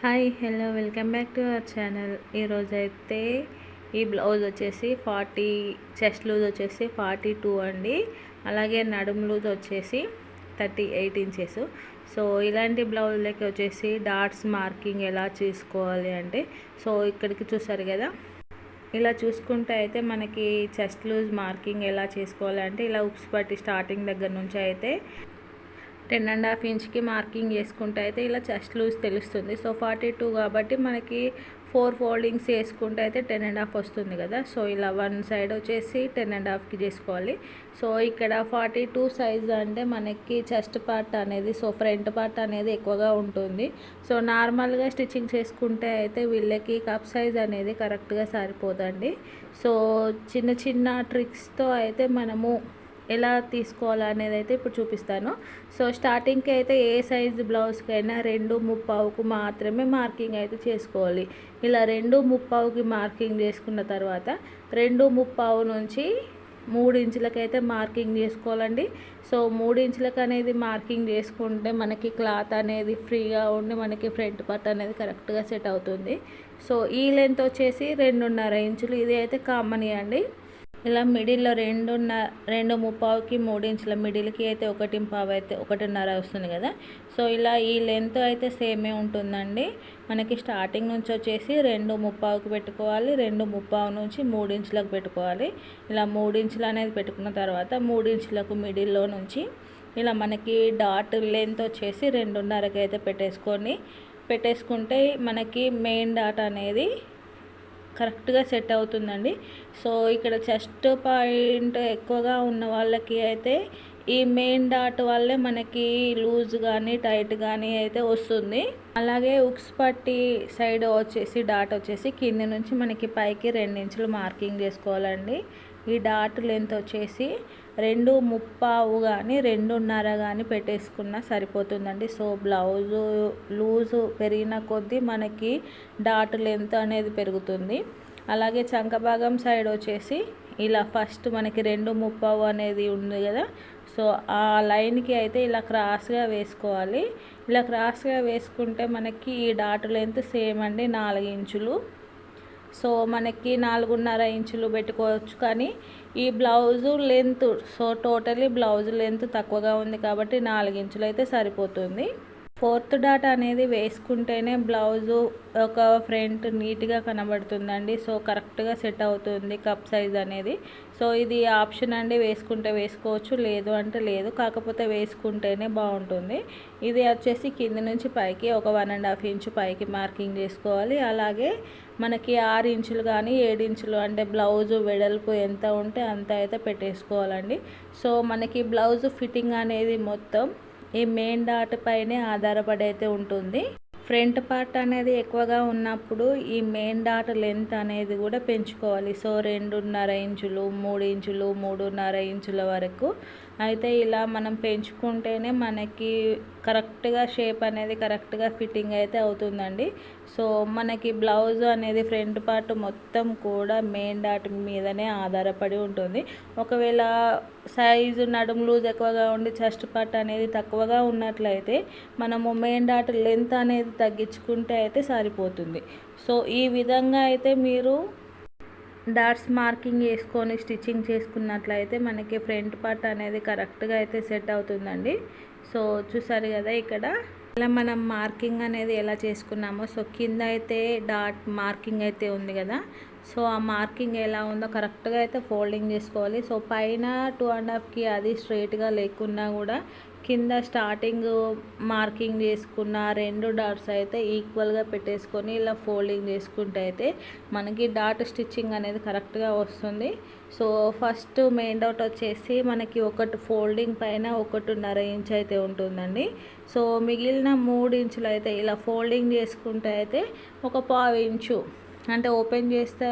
Hi hello welcome back to our channel. ఈరోజైతే ఈ blouse వచ్చేసి ఫార్టీ చెస్ట్ లూజ్ వచ్చేసి ఫార్టీ టూ అండి. అలాగే నడుము లూజ్ వచ్చేసి థర్టీ ఎయిట్ ఇంచెస్. సో ఇలాంటి బ్లౌజ్లకి వచ్చేసి డాట్స్ మార్కింగ్ ఎలా చేసుకోవాలి అంటే సో ఇక్కడికి చూసారు కదా? ఇలా చూసుకుంటే అయితే మనకి చెస్ట్ లూజ్ మార్కింగ్ ఎలా చేసుకోవాలి అంటే ఇలా ఉప్స్ పట్టి స్టార్టింగ్ దగ్గర నుంచి అయితే టెన్ అండ్ హాఫ్ ఇంచ్కి మార్కింగ్ చేసుకుంటే అయితే ఇలా చెస్ట్ లూజ్ తెలుస్తుంది. సో ఫార్టీ టూ కాబట్టి మనకి ఫోర్ ఫోల్డింగ్స్ వేసుకుంటే అయితే టెన్ అండ్ హాఫ్ వస్తుంది కదా. సో ఇలా వన్ సైడ్ వచ్చేసి టెన్ అండ్ హాఫ్కి చేసుకోవాలి. సో ఇక్కడ ఫార్టీ టూ సైజ్ అంటే మనకి చెస్ట్ పార్ట్ అనేది సో ఫ్రంట్ పార్ట్ అనేది ఎక్కువగా ఉంటుంది. సో నార్మల్గా స్టిచ్చింగ్ చేసుకుంటే అయితే వీళ్ళకి కప్ సైజ్ అనేది కరెక్ట్గా సరిపోదండి. సో చిన్న చిన్న ట్రిక్స్తో అయితే మనము ఎలా తీసుకోవాలి అనేది అయితే ఇప్పుడు చూపిస్తాను. సో స్టార్టింగ్కి అయితే ఏ సైజ్ బ్లౌజ్కైనా రెండు ముప్పావుకు మాత్రమే మార్కింగ్ అయితే చేసుకోవాలి. ఇలా రెండు ముప్పావుకి మార్కింగ్ చేసుకున్న తర్వాత రెండు ముప్పావు నుంచి మూడు ఇంచులకైతే మార్కింగ్ చేసుకోవాలండి. సో మూడు ఇంచులకు అనేది మార్కింగ్ చేసుకుంటే మనకి క్లాత్ అనేది ఫ్రీగా ఉండి మనకి ఫ్రంట్ పార్ట్ అనేది కరెక్ట్గా సెట్ అవుతుంది. సో ఈ లెంత్ వచ్చేసి రెండున్నర ఇంచులు. ఇది అయితే కామన్ అండి. ఇలా మిడిల్లో రెండున్న రెండు ముప్పావుకి మూడు ఇంచుల మిడిల్కి అయితే ఒకటి పావు అయితే ఒకటిన్నర వస్తుంది కదా. సో ఇలా ఈ లెంత్ అయితే సేమే ఉంటుందండి. మనకి స్టార్టింగ్ నుంచి వచ్చేసి రెండు ముప్పావుకి పెట్టుకోవాలి రెండు ముప్పావు నుంచి మూడించులకు పెట్టుకోవాలి. ఇలా మూడించులు అనేది పెట్టుకున్న తర్వాత మూడించులకు మిడిల్లో నుంచి ఇలా మనకి డాట్ లెంత్ వచ్చేసి రెండున్నరకి అయితే పెట్టేసుకొని పెట్టేసుకుంటే మనకి మెయిన్ డాట్ అనేది కరెక్ట్గా సెట్ అవుతుందండి. సో ఇక్కడ చెస్ట్ పాయింట్ ఎక్కువగా ఉన్న వాళ్ళకి అయితే ఈ మెయిన్ డాట్ వల్లే మనకి లూజ్ కానీ టైట్ కానీ అయితే వస్తుంది. అలాగే ఉక్స్ పట్టి సైడ్ వచ్చేసి డాట్ వచ్చేసి కింద నుంచి మనకి పైకి రెండించులు మార్కింగ్ చేసుకోవాలండి. ఈ డాట్ లెంత్ వచ్చేసి రెండు ముప్పావు కానీ రెండున్నర కానీ పెట్టేసుకున్నా సరిపోతుందండి. సో బ్లౌజు లూజు పెరిగిన కొద్దీ మనకి డాట్ లెంత్ అనేది పెరుగుతుంది. అలాగే చంక భాగం సైడ్ వచ్చేసి ఇలా ఫస్ట్ మనకి రెండు ముప్పావు అనేది ఉంది కదా. సో ఆ లైన్కి అయితే ఇలా క్రాస్గా వేసుకోవాలి. ఇలా క్రాస్గా వేసుకుంటే మనకి ఈ డాట్ లెంత్ సేమ్ అండి నాలుగు ఇంచులు సో మనకి నాలుగున్నర ఇంచులు పెట్టుకోవచ్చు కానీ ఈ blouse length so totally blouse length తక్కువగా ఉంది కాబట్టి నాలుగు ఇంచులు అయితే సరిపోతుంది. ఫోర్త్ డాట్ అనేది వేసుకుంటేనే బ్లౌజు ఒక ఫ్రంట్ నీట్గా కనబడుతుందండి. సో కరెక్ట్గా సెట్ అవుతుంది కప్ సైజ్ అనేది. సో ఇది ఆప్షన్ అండి. వేసుకుంటే వేసుకోవచ్చు లేదు అంటే లేదు. కాకపోతే వేసుకుంటేనే బాగుంటుంది. ఇది వచ్చేసి కింద నుంచి పైకి ఒక వన్ అండ్ హాఫ్ ఇంచు పైకి మార్కింగ్ చేసుకోవాలి. అలాగే మనకి ఆరు ఇంచులు కానీ ఏడు ఇంచులు అంటే బ్లౌజు వెడల్పు ఎంత ఉంటే అంత అయితే పెట్టేసుకోవాలండి. సో మనకి బ్లౌజ్ ఫిట్టింగ్ అనేది మొత్తం ఈ మెయిన్ డాట్ పైనే ఆధారపడి అయితే ఉంటుంది. ఫ్రంట్ పార్ట్ అనేది ఎక్కువగా ఉన్నప్పుడు ఈ మెయిన్ డాట్ లెంత్ అనేది కూడా పెంచుకోవాలి. సో రెండున్నర ఇంచులు మూడు ఇంచులు మూడున్నర ఇంచుల వరకు అయితే ఇలా మనం పెంచుకుంటేనే మనకి కరెక్ట్గా షేప్ అనేది కరెక్ట్గా ఫిట్టింగ్ అయితే అవుతుందండి. సో మనకి బ్లౌజ్ అనేది ఫ్రంట్ పార్ట్ మొత్తం కూడా మెయిన్ డాట్ మీదనే ఆధారపడి ఉంటుంది. ఒకవేళ సైజు నడుము లూజ్ ఎక్కువగా ఉండి చెస్ట్ పార్ట్ అనేది తక్కువగా ఉన్నట్లయితే మనము మెయిన్ డాట్ లెంత్ అనేది తగ్గించుకుంటే అయితే సరిపోతుంది. సో ఈ విధంగా అయితే మీరు డాట్స్ మార్కింగ్ వేసుకొని స్టిచ్చింగ్ చేసుకున్నట్లయితే మనకి ఫ్రంట్ పార్ట్ అనేది కరెక్ట్గా అయితే సెట్ అవుతుందండి. సో చూసారు కదా ఇక్కడ. ఇలా మనం మార్కింగ్ అనేది ఎలా చేసుకున్నామో. సో కింద అయితే డాట్ మార్కింగ్ అయితే ఉంది కదా. సో ఆ మార్కింగ్ ఎలా ఉందో కరెక్ట్గా అయితే ఫోల్డింగ్ చేసుకోవాలి. సో పైన టూ అండ్ హాఫ్కి అది స్ట్రైట్గా లేకున్నా కూడా కింద స్టార్టింగ్ మార్కింగ్ చేసుకున్న రెండు డాట్స్ అయితే ఈక్వల్గా పెట్టేసుకొని ఇలా ఫోల్డింగ్ చేసుకుంటే అయితే మనకి డాట్ స్టిచ్చింగ్ అనేది కరెక్ట్గా వస్తుంది. సో ఫస్ట్ మెయిన్ డాట్ వచ్చేసి మనకి ఒకటి ఫోల్డింగ్ పైన ఒకటిన్నర ఇంచ్ అయితే ఉంటుందండి. సో మిగిలిన మూడు ఇంచులు అయితే ఇలా ఫోల్డింగ్ చేసుకుంటే అయితే ఒక పావు ఇంచు అంటే ఓపెన్ చేస్తే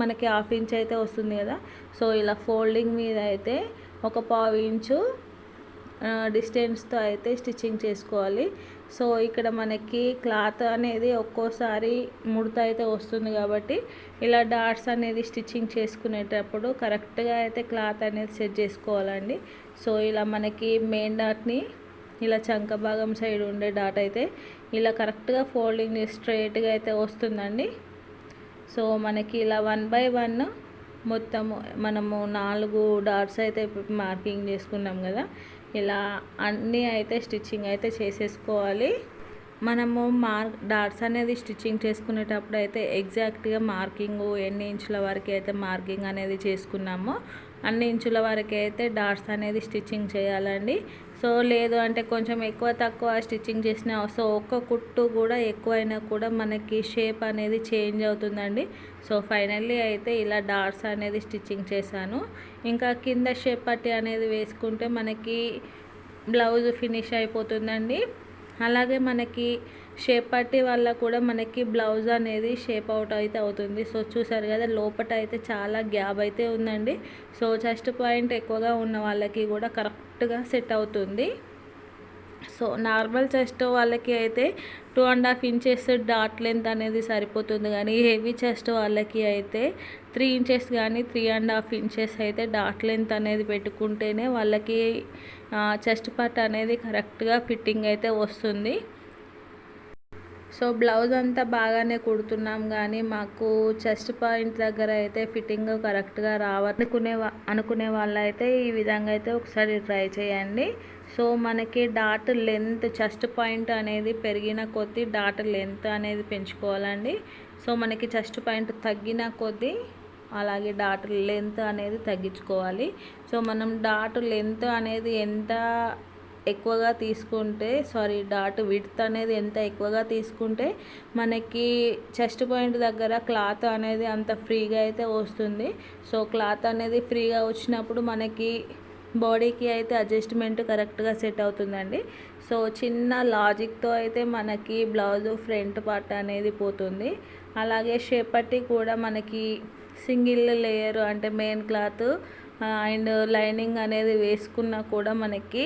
మనకి హాఫ్ ఇంచ్ అయితే వస్తుంది కదా. సో ఇలా ఫోల్డింగ్ మీద అయితే ఒక పావు ఇంచు డిస్టెన్స్తో అయితే స్టిచ్చింగ్ చేసుకోవాలి. సో ఇక్కడ మనకి క్లాత్ అనేది ఒక్కోసారి ముడత అయితే వస్తుంది కాబట్టి ఇలా డాట్స్ అనేది స్టిచ్చింగ్ చేసుకునేటప్పుడు కరెక్ట్గా అయితే క్లాత్ అనేది సెట్ చేసుకోవాలండి. సో ఇలా మనకి మెయిన్ డాట్ని ఇలా చంక భాగం సైడ్ ఉండే డాట్ అయితే ఇలా కరెక్ట్గా ఫోల్డింగ్ స్ట్రైట్గా అయితే వస్తుందండి. సో మనకి ఇలా వన్ బై వన్ మొత్తము మనము నాలుగు డాట్స్ అయితే మార్కింగ్ చేసుకున్నాం కదా. ఇలా అన్నీ అయితే స్టిచ్చింగ్ అయితే చేసేసుకోవాలి. మనము మార్క్ డాట్స్ అనేది స్టిచ్చింగ్ చేసుకునేటప్పుడు అయితే ఎగ్జాక్ట్గా మార్కింగ్ ఎన్ని ఇంచుల వరకు అయితే మార్కింగ్ అనేది చేసుకున్నామో అన్ని ఇంచుల వరకు అయితే డాట్స్ అనేది స్టిచ్చింగ్ చేయాలండి. సో లేదు అంటే కొంచెం ఎక్కువ తక్కువ స్టిచ్చింగ్ చేసిన సో ఒక్క కుట్టు కూడా ఎక్కువైనా కూడా మనకి షేప్ అనేది చేంజ్ అవుతుందండి. సో ఫైనల్లీ అయితే ఇలా డార్స్ అనేది స్టిచ్చింగ్ చేశాను. ఇంకా కింద షేప్ పట్టి అనేది వేసుకుంటే మనకి బ్లౌజ్ ఫినిష్ అయిపోతుందండి. అలాగే మనకి షేప్ పట్టి వల్ల కూడా మనకి బ్లౌజ్ అనేది షేప్ అవుట్ అయితే అవుతుంది. సో చూసారు కదా లోపట అయితే చాలా గ్యాప్ అయితే ఉందండి. సో చెస్ట్ పాయింట్ ఎక్కువగా ఉన్న వాళ్ళకి కూడా కరెక్ట్గా సెట్ అవుతుంది. సో నార్మల్ చెస్ట్ వాళ్ళకి అయితే two and half inches dot length అనేది సరిపోతుంది. కానీ హెవీ చెస్ట్ వాళ్ళకి అయితే త్రీ ఇంచెస్ కానీ త్రీ అండ్ హాఫ్ ఇంచెస్ అయితే డాట్ లెంత్ అనేది పెట్టుకుంటేనే వాళ్ళకి చెస్ట్ పార్ట్ అనేది కరెక్ట్గా ఫిట్టింగ్ అయితే వస్తుంది. సో బ్లౌజ్ అంతా బాగానే కుడుతున్నాం కానీ మాకు చెస్ట్ పాయింట్ దగ్గర అయితే ఫిట్టింగ్ కరెక్ట్గా రావనుకునే అనుకునే వాళ్ళు అయితే ఈ విధంగా అయితే ఒకసారి ట్రై చేయండి. సో మనకి డాట్ లెంత్ చెస్ట్ పాయింట్ అనేది పెరిగిన కొద్దీ డాట్ లెంత్ అనేది పెంచుకోవాలండి. సో మనకి చెస్ట్ పాయింట్ తగ్గిన కొద్దీ అలాగే డాట్ లెంత్ అనేది తగ్గించుకోవాలి. సో మనం డాట్ లెంత్ అనేది ఎంత ఎక్కువగా తీసుకుంటే సారీ డాట్ విడ్త్ అనేది ఎంత ఎక్కువగా తీసుకుంటే మనకి చెస్ట్ పాయింట్ దగ్గర క్లాత్ అనేది అంత ఫ్రీగా అయితే వస్తుంది. సో క్లాత్ అనేది ఫ్రీగా వచ్చినప్పుడు మనకి బాడీకి అయితే అడ్జస్ట్మెంట్ కరెక్ట్గా సెట్ అవుతుందండి. సో చిన్న లాజిక్తో అయితే మనకి బ్లౌజ్ ఫ్రంట్ పార్ట్ అనేది పోతుంది. అలాగే షేపట్టి కూడా మనకి సింగిల్ లేయర్ అంటే మెయిన్ క్లాత్ అండ్ లైనింగ్ అనేది వేసుకున్నా కూడా మనకి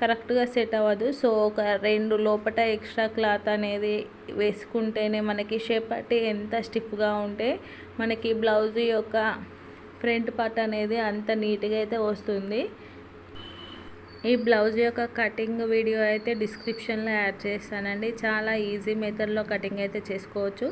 కరెక్ట్గా సెట్ అవ్వదు. సో ఒక రెండు లోపట ఎక్స్ట్రా క్లాత్ అనేది వేసుకుంటేనే మనకి షేప్ పట్టి ఎంత స్టిఫ్గా ఉంటే మనకి బ్లౌజ్ యొక్క ఫ్రంట్ పార్ట్ అనేది అంత నీట్గా అయితే వస్తుంది. ఈ బ్లౌజ్ యొక్క కటింగ్ వీడియో అయితే డిస్క్రిప్షన్లో యాడ్ చేస్తానండి. చాలా ఈజీ మెథడ్లో కటింగ్ అయితే చేసుకోవచ్చు.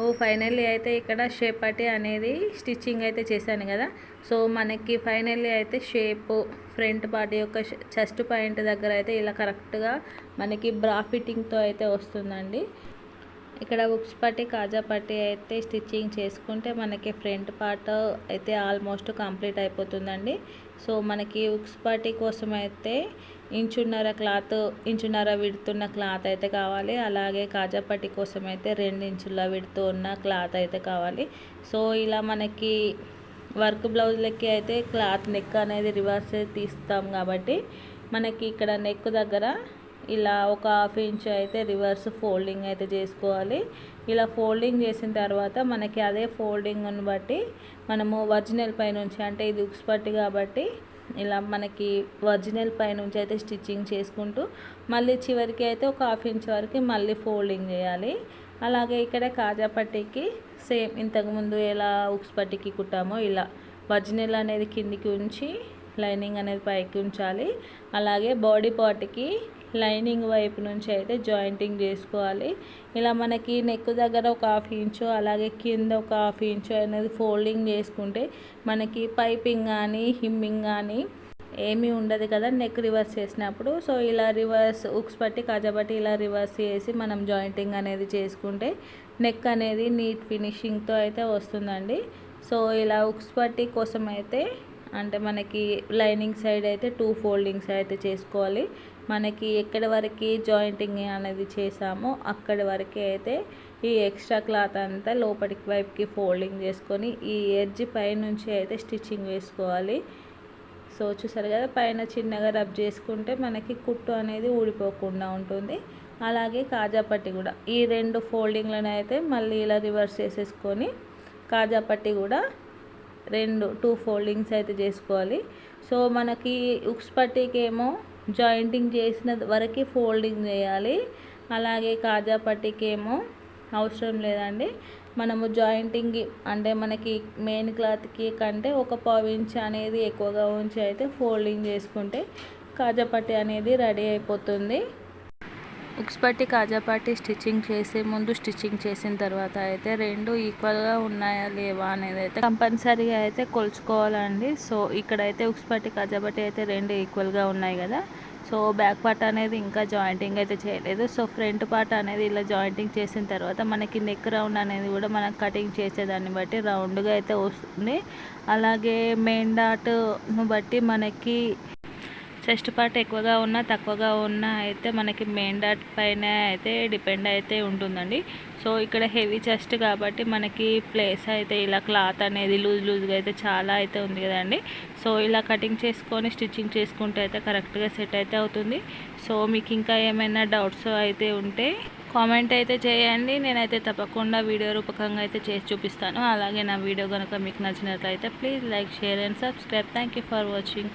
ఓ ఫైనల్లీ అయితే ఇక్కడ షేప్ అనేది స్టిచ్చింగ్ అయితే చేశాను కదా. సో మనకి ఫైనల్లీ అయితే షేప్ ఫ్రంట్ పార్ట్ యొక్క చెస్ట్ పాయింట్ దగ్గర అయితే ఇలా కరెక్ట్గా మనకి బ్రా ఫిట్టింగ్తో అయితే వస్తుందండి. ఇక్కడ ఉక్స్ పట్టి కాజా పట్టి అయితే స్టిచ్చింగ్ చేసుకుంటే మనకి ఫ్రంట్ పార్ట్ అయితే ఆల్మోస్ట్ కంప్లీట్ అయిపోతుందండి. సో మనకి ఉక్స్ పట్టి కోసం అయితే ఇంచున్నర క్లాత్ ఇంచున్నర విడుతున్న క్లాత్ అయితే కావాలి. అలాగే కాజా పట్టి కోసం అయితే రెండు ఇంచుల విడుతూ ఉన్న క్లాత్ అయితే కావాలి. సో ఇలా మనకి వర్క్ బ్లౌజ్లకి అయితే క్లాత్ నెక్ అనేది రివర్స్ తీస్తాం కాబట్టి మనకి ఇక్కడ నెక్ దగ్గర ఇలా ఒక హాఫ్ ఇంచ్ అయితే రివర్స్ ఫోల్డింగ్ అయితే చేసుకోవాలి. ఇలా ఫోల్డింగ్ చేసిన తర్వాత మనకి అదే ఫోల్డింగ్ను బట్టి మనము ఒరిజినల్ పై నుంచి అంటే ఇది ఉక్స్ పట్టి కాబట్టి ఇలా మనకి ఒరిజినల్ పై నుంచి అయితే స్టిచ్చింగ్ చేసుకుంటూ మళ్ళీ చివరికి అయితే ఒక హాఫ్ ఇంచ్ వరకు మళ్ళీ ఫోల్డింగ్ చేయాలి. అలాగే ఇక్కడ కాజా పట్టీకి సేమ్ ఇంతకుముందు ఎలా ఉక్స్ పట్టీకి కుట్టామో ఇలా ఒరిజినల్ అనేది కిందికి ఉంచి లైనింగ్ అనేది పైకి ఉంచాలి. అలాగే బాడీ పార్ట్కి లైనింగ్ వైపు నుంచి అయితే జాయింటింగ్ చేసుకోవాలి. ఇలా మనకి నెక్ దగ్గర ఒక హాఫ్ ఇంచు అలాగే కింద ఒక హాఫ్ ఇంచు అనేది ఫోల్డింగ్ చేసుకుంటే మనకి పైపింగ్ కానీ హిమ్మింగ్ కానీ ఏమీ ఉండదు కదా నెక్ రివర్స్ చేసినప్పుడు. సో ఇలా రివర్స్ ఉక్స్ పట్టి కాజాబట్టి ఇలా రివర్స్ చేసి మనం జాయింటింగ్ అనేది చేసుకుంటే నెక్ అనేది నీట్ ఫినిషింగ్తో అయితే వస్తుందండి. సో ఇలా ఉక్స్ పట్టి కోసం అయితే అంటే మనకి లైనింగ్ సైడ్ అయితే టూ ఫోల్డింగ్స్ అయితే చేసుకోవాలి. మనకి ఎక్కడి వరకు జాయింటింగ్ అనేది చేసామో అక్కడి వరకు అయితే ఈ ఎక్స్ట్రా క్లాత్ అంతా లోపలికి వైపుకి ఫోల్డింగ్ చేసుకొని ఈ ఎడ్జ్ పైనుంచి అయితే స్టిచ్చింగ్ వేసుకోవాలి. సో చూసారు కదా పైన చిన్నగా రబ్ చేసుకుంటే మనకి కుట్టు అనేది ఊడిపోకుండా ఉంటుంది. అలాగే కాజాపట్టి కూడా ఈ రెండు ఫోల్డింగ్లను అయితే మళ్ళీ ఇలా రివర్స్ చేసేసుకొని కాజాపట్టి కూడా రెండు టూ ఫోల్డింగ్స్ అయితే చేసుకోవాలి. సో మనకి ఉక్స్ పట్టీకి ఏమో జాయింటింగ్ చేసిన వరకు ఫోల్డింగ్ చేయాలి. అలాగే కాజా పట్టీకి ఏమో అవసరం లేదండి. మనము జాయింటింగ్ అంటే మనకి మెయిన్ క్లాత్కి కంటే ఒక పావు ఇంచ్ అనేది ఎక్కువగా ఉంచి అయితే ఫోల్డింగ్ చేసుకుంటే కాజాపట్టి అనేది రెడీ అయిపోతుంది. ఉక్స్ పట్టి కాజాపట్టి స్టిచ్చింగ్ చేసే ముందు స్టిచ్చింగ్ చేసిన తర్వాత అయితే రెండు ఈక్వల్గా ఉన్నాయా లేవా అనేది అయితే కంపల్సరీగా అయితే కొలుచుకోవాలండి. సో ఇక్కడైతే ఉక్స్ పట్టి కాజాపట్టి అయితే రెండు ఈక్వల్గా ఉన్నాయి కదా. సో బ్యాక్ పార్ట్ అనేది ఇంకా జాయింటింగ్ అయితే చేయలేదు. సో ఫ్రంట్ పార్ట్ అనేది ఇలా జాయింటింగ్ చేసిన తర్వాత మనకి నెక్ రౌండ్ అనేది కూడా మనం కటింగ్ చేసేదాన్ని బట్టి రౌండ్గా అయితే వస్తుంది. అలాగే మెయిన్ డాట్ను బట్టి మనకి చెస్ట్ పార్ట్ ఎక్కువగా ఉన్నా తక్కువగా ఉన్నా అయితే మనకి మెయిన్ డాట్ పైన అయితే డిపెండ్ అయితే ఉంటుందండి. సో ఇక్కడ హెవీ చెస్ట్ కాబట్టి మనకి ప్లేస్ అయితే ఇలా క్లాత్ అనేది లూజ్ లూజ్గా అయితే చాలా అయితే ఉంది కదండి. సో ఇలా కటింగ్ చేసుకొని స్టిచ్చింగ్ చేసుకుంటే అయితే కరెక్ట్గా సెట్ అయితే అవుతుంది. సో మీకు ఇంకా ఏమైనా డౌట్స్ అయితే ఉంటే కామెంట్ అయితే చేయండి. నేనైతే తప్పకుండా వీడియో రూపకంగా అయితే చేసి చూపిస్తాను. అలాగే నా వీడియో కనుక మీకు నచ్చినట్లయితే please like share and subscribe. Thank for watching.